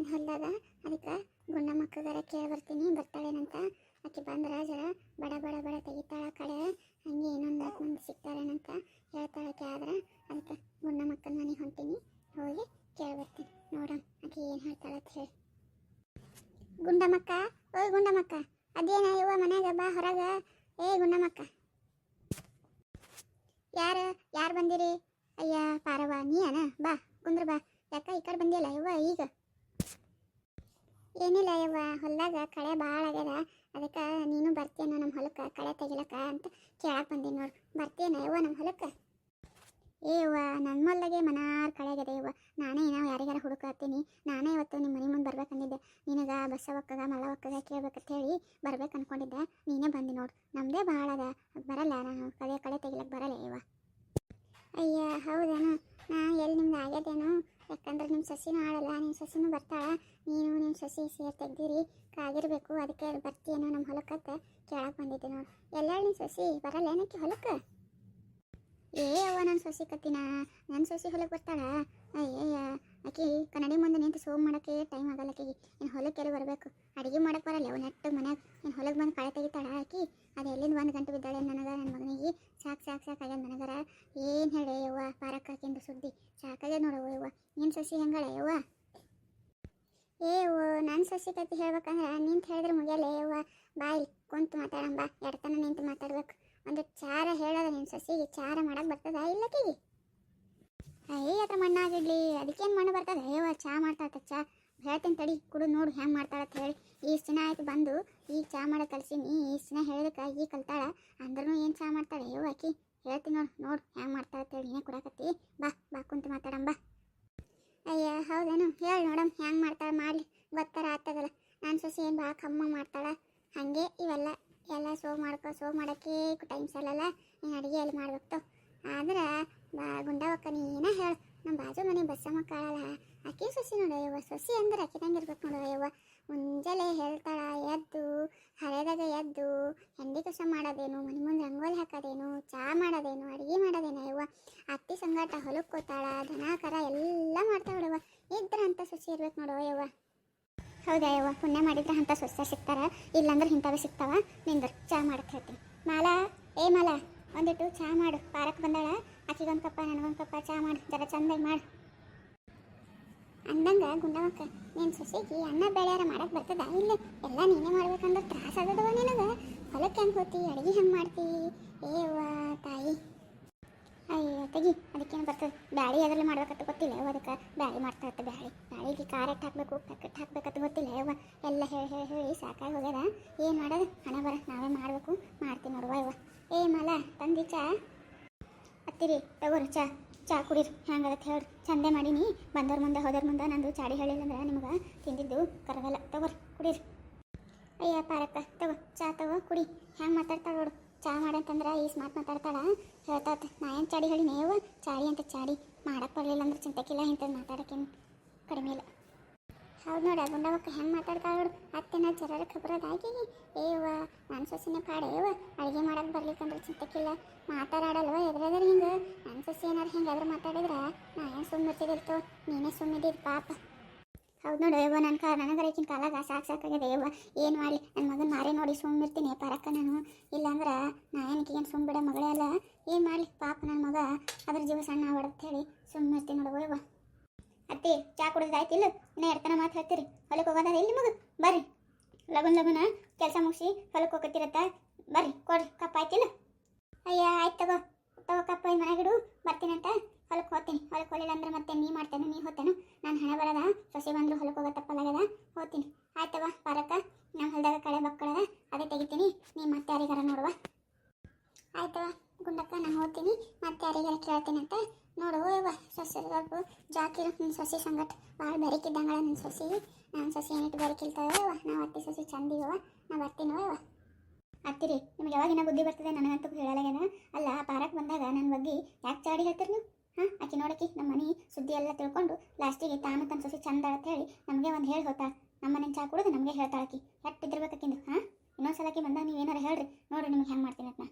ಏನು ಹೊಲ್ದಾಗ ಅದಕ್ಕೆ ಗುಂಡಮ್ಮಕ್ಕಗಾರ ಕೇಳಿ ಬರ್ತೀನಿ, ಬರ್ತಾಳೇನಂತ? ಆಕೆ ಬಂದ್ರೆ ಜರ ಬಡ ಬಡ ಬಡ ತೆಗಿತಾಳ ಕಡೆ, ಹಂಗೆ ಇನ್ನೊಂದು ಮಂದಿ ಸಿಗ್ತಾರೇನಂತ ಹೇಳ್ತಾಳೆ ಆಕೆ. ಆದ್ರೆ ಅದಕ್ಕೆ ಗುಂಡಮ್ಮಕ್ಕನ ಮನೆಗೆ ಹೊಂಟೀನಿ, ಹೋಗಿ ಕೇಳಿ ಬರ್ತೀನಿ. ನೋಡ ಆಕೆ ಏನು ಹೇಳ್ತಾಳೆ ಅಂತ ಹೇಳಿ. ಗುಂಡಮ್ಮಕ್ಕ ಓಯ್ ಗುಂಡಮ್ಮಕ್ಕ ಅದೇನ ಇವ ಮನ್ಯಾಗ ಬಾ ಹೊರಗ. ಏ ಗುಂಡಮ್ಮಕ್ಕ ಯಾರು ಯಾರು ಬಂದಿರಿ? ಅಯ್ಯ ಪಾರವಾ ನೀ ಅನ? ಬಾ, ಕುಂದ್ರ ಬಾ. ಯಾಕ ಈ ಕಡೆ ಬಂದಿಲ್ಲ ಇವ ಈಗ? ಏನಿಲ್ಲ ಯವ್ವ, ಹೊಲ್ದಾಗ ಕಳೆ ಭಾಳ ಆಗ್ಯದ. ಅದಕ್ಕೆ ನೀನು ಬರ್ತೀಯನ ನಮ್ಮ ಹೊಲಕ್ಕೆ, ಕಳೆ ತೆಗಿಲಕ್ಕ ಅಂತ ಕೇಳಕ್ಕೆ ಬಂದೀನಿ ನೋಡು. ಬರ್ತೀಯನ ಯವ್ವ ನಮ್ಮ ಹೊಲಕ್ಕೆ? ಏ ಯವ್ವ ನನ್ನ ಹೊಲ್ದಾಗೆ ಮನಾರ್ ಕಳೆ ಆಗ್ಯದ ಯವ್ವ. ನಾನೇ ಏನೋ ಯಾರಿಗಾರ ಹುಡುಕಾತೀನಿ ನಾನೇ ಇವತ್ತು ನಿಮ್ಮ ಮನೆ ಮುಂದೆ ಬರ್ಬೇಕಂದಿದ್ದೆ. ನಿನಗ ಮಳ ಮಲ್ಲವಕ್ಕಗ ಕೇಳ್ಬೇಕಂತ ಹೇಳಿ ಬರ್ಬೇಕು ಅನ್ಕೊಂಡಿದ್ದೆ ನೀನೇ ಬಂದಿ ನೋಡು. ನಮ್ಮದೇ ಭಾಳ ಅದ. ಬರಲ್ಲ, ನಾನು ಕಳೆ ಕಳೆ ತೆಗಿಲಕ್ಕೆ ಬರಲ್ಲ ಯವ್ವ ಅಯ್ಯ ಹೌದೇನು ನಾ ಎಲ್ಲಿ ನಿಮ್ದು ಆಗ್ಯದೇನು ಯಾಕಂದ್ರೆ ನಿಮ್ಮ ಸಸಿನೂ ಆಡಲ್ಲ ನಿಮ್ಮ ಸಸಿನೂ ಬರ್ತಾಳ, ನೀನು ನಿಮ್ಮ ಸಸಿ ಸೇರಿ ತೆಗ್ದಿರಿ ಕಾಗಿರ್ಬೇಕು ಅದಕ್ಕೆ ಬರ್ತೀಯೇನೋ ನಮ್ಮ ಹೊಲಕ್ಕೆ ಕೇಳಕ್ಕೆ ಬಂದಿದ್ದೆ ನೋಡು. ಎಲ್ಲ ನಿಮ್ಮ ಸಸಿ ಬರಲ್ಲ ಏನಕ್ಕೆ ಹೊಲಕ್ಕೆ? ಏ, ಅವ್ವ ನನ್ನ ಸೊಸಿ ಕತ್ತಿನ. ನನ್ನ ಸೊಸಿ ಹೊಲಕ್ಕೆ ಬರ್ತಾಳ. ಅಯ್ಯಯ್ಯ, ಆಕಿ ಕನ್ನಡಿ ಮುಂದೆ ನಿಂತು ಸೋಮ್ ಮಾಡೋಕ್ಕೆ ಟೈಮ್ ಆಗಲ್ಲ ಇನ್ನು ಹೊಲಕ್ಕೆ ಎಲ್ಲಿ ಬರಬೇಕು? ಅಡುಗೆ ಮಾಡಕ್ಕೆ ಬರಲ್ಲ ಅವು ನೆಟ್ಟು ಮನ್ಯಾಗ ಇನ್ನು ಹೊಲಕ್ಕೆ ಬಂದು ಕಳೆ ತೆಗಿತಾಳ ಆಕಿ. ಅದು ಎಲ್ಲಿಂದ ಒಂದು ಗಂಟೆ ಬಿದ್ದಾಳೆ ನನಗೆ ನನ್ನ ಮಗನಿಗೆ. ಸಾಕು ಸಾಕು ಸಾಕಾಗ್ಯದ ನನಗರ. ಏನು ಹೇಳಿ ಯವ್ವ ಪಾರಕ್ಕಾಕಿಂದು ಸುದ್ದಿ? ಸಾಕಾಗ್ಯದ ನೋಡವ್ವ ಯವ್ವ. ನಿನ್ನ ಸೊಸಿ ಹೆಂಗಳ ಯವ್ವ? ಏ, ಯವ್ವ ನನ್ನ ಸೊಸಿ ಕತ್ತಿ ಹೇಳ್ಬೇಕಂದ್ರೆ ನಿಂತು ಹೇಳಿದ್ರೆ ಮುಗಿಯಲ್ಲ ಯವ್ವ. ಬಾಯ್ ಕುಂತು ಮಾತಾಡಂಬ. ಎಡ್ತನ ನಿಂತು ಮಾತಾಡ್ಬೇಕು. ಒಂದು ಚಾರ ಹೇಳದ ನಿಮ್ಮ ಸಸಿಗೆ, ಚಾರ ಮಾಡಕ್ಕೆ ಬರ್ತದ? ಇಲ್ಲಕ್ಕಿಗೆ ಅಯ್ಯ ಅದ್ರ ಅದಕ್ಕೆ ಏನು ಮಣ್ಣು ಬರ್ತದೆ? ಯವ್ವ ಚಾ ಮಾಡ್ತಾಳ ಚಾ. ಹೇಳ್ತೀನಿ ತಡಿ, ಕುಡು, ನೋಡು ಹೆಂಗೆ ಮಾಡ್ತಾಳ ಅಂತ ಹೇಳಿ. ಇಷ್ಟು ದಿನ ಆಯ್ತು ಬಂದು, ಈ ಚಾ ಮಾಡ ಕಲ್ಸೀನಿ ಇಷ್ಟು ದಿನ ಹೇಳಿದಕ್ಕೆ ಈ ಕಲ್ತಾಳ. ಅಂದ್ರೂ ಏನು ಚಾ ಮಾಡ್ತಾಳೆ? ಯವ್ವ ಆಕಿ ಹೇಳ್ತೀನಿ ನೋಡು ನೋಡು ಹೆಂಗೆ ಮಾಡ್ತಾಳೆ ಅಂತೇಳಿ ನೀನೇ ಕೊಡಕತ್ತಿ. ಬಾ ಬಾ, ಕುಂತು ಮಾತಾಡಮ್ಮ ಬಾ. ಅಯ್ಯ, ಹೌದೇನು? ಹೇಳಿ ನೋಡಮ್, ಹೆಂಗೆ ಮಾಡ್ತಾಳೆ, ಮಾಡಲಿ. ಗೊತ್ತಾರ ಆಗ್ತದಲ್ಲ ನಾನು ಸೊಸೆ ಏನು ಭಾಳ ಕಮ್ಮ ಮಾಡ್ತಾಳೆ. ಹಾಗೆ ಇವೆಲ್ಲ. ಎಲ್ಲ ಸೋ ಮಾಡ್ಕೊ ಸೋ ಮಾಡೋಕ್ಕೆ ಟೈಮ್ ಸಲ್ಲಲ್ಲ ನೀನು ಅಡುಗೆ ಎಲ್ಲಿ ಮಾಡ್ಬೇಕು ಆದ್ರೆ ಬಾ ಗುಂಡವಕ್ಕ ನೀನೇ ಹೇಳು. ನಮ್ಮ ಬಾಜು ಮನೆ ಬಸ್ಸಮ್ಮ ಕಾಳಲ್ಲ. ಆಕೆ ಸೊಸಿ ನೋಡಯ್ಯವ್ವ ಯವ್ವ ಸೊಸಿ ಅಂದ್ರೆ ಅಕ್ಕಿದಂಗಿರ್ಬೇಕು ಇರ್ಬೇಕು ನೋಡು ಯವ್ವ ಮುಂಜಾನೆ ಹೇಳ್ತಾಳ, ಎದ್ದು ಹಳೆದಾಗ ಎದ್ದು, ಹೆಂಡಿ ಕಸ ಮಾಡೋದೇನು, ಮನೆ ಮುಂದೆ ರಂಗೋಲಿ ಹಾಕೋದೇನು, ಚಾ ಮಾಡೋದೇನು, ಅಡುಗೆ ಮಾಡೋದೇನು ಯವ್ವ ಅತ್ತಿ ಸಂಗಾಟ ಹೊಲಕ್ಕೆ ಹೋತಾಳ ದನ, ಕರ ಎಲ್ಲ ಮಾಡ್ತಾ ಯವ್ವ ಇದ್ರ ಅಂತ ಸೊಸಿ ಇರ್ಬೇಕು ನೋಡವ್ವ ಯವ್ವ ಹೌದಾ, ಯವ್ವ? ಪುಣ್ಯ ಮಾಡಿದ್ರೆ ಅಂತ ಸೊಸೆ ಸಿಗ್ತಾರ? ಇಲ್ಲಾಂದ್ರೆ ಇಂಥವೇ ಸಿಗ್ತಾವ? ನಿಂದ್ರ, ಚಾ ಮಾಡಕ್ಕೆ ಹೇಳ್ತೀನಿ ಮಾಲಾ, ಏ ಮಾಲಾ, ಒಂದಿಟ್ಟು ಚಾ ಮಾಡು. ಪಾರಕ್ಕೆ ಬಂದಾಳ? ಆಕಿಗೊಂದು ಕಪ್ಪ, ನನಗೊಂದು ಕಪ್ಪ, ಚಾ ಮಾಡು. ಜರ ಚಂದಾಗಿ ಮಾಡು. ಅಂದಂಗ ಗುಂಡವಕ್ಕ, ನೀನು ಸೊಸೆಗೆ ಅನ್ನ ಬೆಳೆಯಾರ ಮಾಡಕ್ಕೆ ಬರ್ತದ? ಇಲ್ಲ, ಎಲ್ಲ ನೀನೇ ಮಾಡ್ಬೇಕಂದ್ರೆ ತ್ರಾಸ ಆಗದವ ನಿನಗೆ? ಹೊಲಕ್ಕೆ ಹೆಂಗೆ ಹೋತಿ? ಅಡುಗೆ ಹೆಂಗೆ ಮಾಡ್ತಿ? ಏವ್ವ ತಾಯಿ. ತೆಗಿ ಅದಕ್ಕೇನು ಬರ್ತದೆ? ಬ್ಯಾಳಿ ಅದರಲ್ಲಿ ಮಾಡ್ಬೇಕಂತ ಗೊತ್ತಿಲ್ಲ ಯವ್ವ ಅದಕ್ಕೆ. ಬ್ಯಾಳಿ ಮಾಡ್ತಾ ಇರ್ತೆ ಬ್ಯಾಳಿ. ಬ್ಯಾಳಿಗೆ ಎಟ್ಟು ಹಾಕಬೇಕು ಪ್ಯಾಕೆಟ್ ಹಾಕ್ಬೇಕಂತ ಗೊತ್ತಿಲ್ಲ ಯವ್ವ. ಎಲ್ಲ ಹೇಳಿ ಹೇಳಿ ಹೇಳಿ ಸಾಕಾಗಿ ಹೋಗ್ಯದ. ಏನು ಮಾಡೋದು? ಹಣ ಬರ, ನಾವೇ ಮಾಡಬೇಕು. ಮಾಡ್ತೀನಿ ನೋಡುವ ಯವ್ವ. ಏ ಮಲ, ತಂದಿ ಚಾ? ಅತ್ತಿರಿ ತಗೋರಿ ಚಾ. ಚಾ ಕುಡೀರಿ ಹೆಂಗದಕ್ಕೆ ಹೇಳ್ರಿ ಚಂದೆ ಮಾಡೀನಿ. ಬಂದವ್ರ ಮುಂದೆ ಹೋದ್ರ ಮುಂದೆ ನಂದು ಚಾಡಿ ಹೇಳಿಲ್ಲ ಅಂದ್ರೆ ನಿಮ್ಗೆ ತಿಂದಿದ್ದು ಕರಗಲ್ಲ. ತಗೋರಿ, ಕುಡೀರಿ. ಅಯ್ಯ ಪಾರಕ್ಕ ತಗೋ, ಚಾ ತಗೋ, ಕುಡಿ. ಹೆಂಗೆ ಮಾತಾಡ್ತಾಳೆ ನೋಡು. ಚಾ ಮಾಡಂತಂದ್ರೆ ಈ ಸ್ಮಾರ್ಟ್ ಮಾತಾಡ್ತಾಳ, ಹೇಳ್ತಾತ, ನಾ ಏನು ಚಾಡಿ ಹೇಳಿ ನೀವು ಚಾಡಿ ಅಂತ ಚಾಡಿ ಮಾಡಕ್ಕೆ ಬರಲಿಲ್ಲ ಅಂದ್ರೆ ಚಿಂತಕ್ಕಿಲ್ಲ ಇಂಥದ್ದು ಮಾತಾಡೋಕ್ಕೇನು ಕಡಿಮೆ ಇಲ್ಲ. ಹೌದು ನೋಡಿ, ಗುಂಡವಕ್ಕ ಹೆಂಗೆ ಮಾತಾಡ್ತಾಳ ನೋಡು, ಅತ್ತೆನ ಜರರ ಖಬರದಾಗಿ ಏವ ನನ್ನ ಸೊಸಿನ ಪಾಡೆ ಏವ ಅಡುಗೆ ಮಾಡಕ್ಕೆ ಬರ್ಲಿಕ್ಕಂದ್ರೆ ಚಿಂತಕ್ಕಿಲ್ಲ ಮಾತಾಡಲ್ವ ಎದ್ರೆದ್ರೆ ಹಿಂಗೆ? ನನ್ನ ಸೊಸಿ ಏನಾರು ಹಿಂಗೆ ಎದ್ರು ಮಾತಾಡಿದ್ರೆ, ನಾ ಏನು ಸುಮ್ಮನಿರ್ತಿದಿರ್ತೋ ನೀನೇ ಸುಮ್ಮಿದ್ದೀರಿ ಪಾಪ. ಹೌದು ನೋಡಿ ಯವ್ವ ನನ್ನ ಕಾ ನನಗರ ಈಗಿನ ಕಾಲಾಗ ಸಾಕು ಸಾಕಾಗಿದೆ ಯವ್ವ ಏನು ಮಾಡಲಿ? ನನ್ನ ಮಗನ ಮಾರೇ ನೋಡಿ ಸುಮ್ಮಿರ್ತೀನಿ ಪರಕ್ಕ ನಾನು. ಇಲ್ಲಾಂದ್ರೆ ನಾ ಏನಕ್ಕೆ ಏನು ಸುಮ್ಮ ಬಿಡ ಮಗಳೇ ಅಲ್ಲ. ಏನು ಮಾಡಲಿ? ಪಾಪ ನನ್ನ ಮಗ ಅದ್ರ ಜೀವ ಸಣ್ಣ ಹೊಡೆದು ಹೇಳಿ. ಸುಮ್ಮಿರ್ತೀನಿ ನೋಡು ಯವ್ವ ಅತ್ತಿ, ಚಾ ಕುಡಿದಾಯ್ತಿಲ್ಲ ಇನ್ನ ಎರ್ತನ ಮಾತು ಹೇಳ್ತೀರಿ. ಹೊಲಕ್ಕೆ ಹೋಗೋದ ಇಲ್ಲಿ ಮಗ. ಬರ್ರಿ. ಲಗುನ್ ಲಗುನ ಕೆಲಸ ಮುಗಿಸಿ ಹೊಲಕ್ಕೆ ಹೋಗತ್ತಿರತ್ತ ಬರ್ರಿ, ಕೊಡ್ರಿ. ಕಪ್ಪ ಆಯ್ತಿಲ್ಲ ಅಯ್ಯ, ಆಯ್ತು ತಗೋ. ತಗೋ ಕಪ್ಪ ಮನೆಗಿಡು ಬರ್ತೀನಂತ. ಹೊಲಕ್ಕೆ ಹೋಗ್ತೀನಿ. ಹೊಲಕ್ಕೆ ಹೋಗಲಿಲ್ಲ ಅಂದ್ರೆ ಮತ್ತೆ ನೀ ಮಾಡ್ತೇನೆ, ನೀ ಹೋಗ್ತೇನೆ? ನಾನು ಹಣ ಬರದ? ಸೊಸೆ ಬಂದರು ಹೊಲಕ್ಕೆ ಹೋಗೋ ತಪ್ಪಲಾಗದ ಹೋಗ್ತೀನಿ. ಆಯ್ತವ ಪಾರಕ್ಕ ನಾನು ಹೊಲದಾಗ ಕಳೆ ಬಕ್ಕಳದ ಅದೇ ತೆಗಿತೀನಿ. ನೀ ಮತ್ತೆ ಯಾರಿಗಾರ ನೋಡುವ. ಆಯ್ತವ ಗುಂಡಕ್ಕ, ನಾನು ಹೋಗ್ತೀನಿ. ಮತ್ತೆ ಯಾರಿಗಾರ ಕೇಳ್ತೀನಿ ಅಂತ ನೋಡು. ಯವ್ವ, ಸೊಸೆ ಸ್ವಲ್ಪ ಜಾಕಿರು. ನಿನ್ನ ಸೊಸೆ ಸಂಗಟ ಭಾಳ ಬೆರಕಿದ್ದಂಗಳ ನಿನ್ನ ಸೊಸೆ. ನನ್ನ ಸೊಸೆ ಏನಿಟ್ಟು ಬೆರಕಿಲ್ತಾವ ನಾವು ಅತ್ತಿ ಸೊಸೆ ಚಂದಿವ ನಾ ಬರ್ತೀನೋ ಯವ್ವ? ಅತ್ತಿರಿ, ನಿಮ್ಗೆ ಯಾವಾಗಿನ ಬುದ್ಧಿ ಬರ್ತದೆ ನನಗಂತೂ ಹೇಳಲಾಗ್ಯದ ಅಲ್ಲ ಪಾರಕ್ಕೆ ಬಂದಾಗ ನನ್ನ ಬಗ್ಗೆ ಯಾಕೆ ಚಾಡಿ ಹೇಳ್ತೀರಿ ನೀವು? ಹಾಂ ಆಕೆ ನೋಡಕ್ಕೆ ನಮ್ಮ ಮನೆ ಸುದ್ದಿ ಎಲ್ಲ ತಿಳ್ಕೊಂಡು ಲಾಸ್ಟಿಗೆ ತಾನು ತನ್ನ ಸೊಸೆ ಚಂದ ಅಂತ ಹೇಳಿ ನಮಗೆ ಒಂದು ಹೇಳಿ ಹೋಗ್ತಾಳೆ ನಮ್ಮ ಮನೆ ಚಾ ಕುಡಿದು ನಮಗೆ ಹೇಳ್ತಾಳಕಿ ಎಟ್ಟಿದ್ದಿರ್ಬೇಕಿಂದು ಹಾಂ? ಇನ್ನೊಂದು ಸಲಕ್ಕೆ ಬಂದಾಗ ನೀವು ಏನಾರ ಹೇಳ್ರಿ, ನೋಡ್ರಿ ನಿಮ್ಗೆ ಹೆಂಗೆ ಮಾಡ್ತೀನಿ ಅಂತ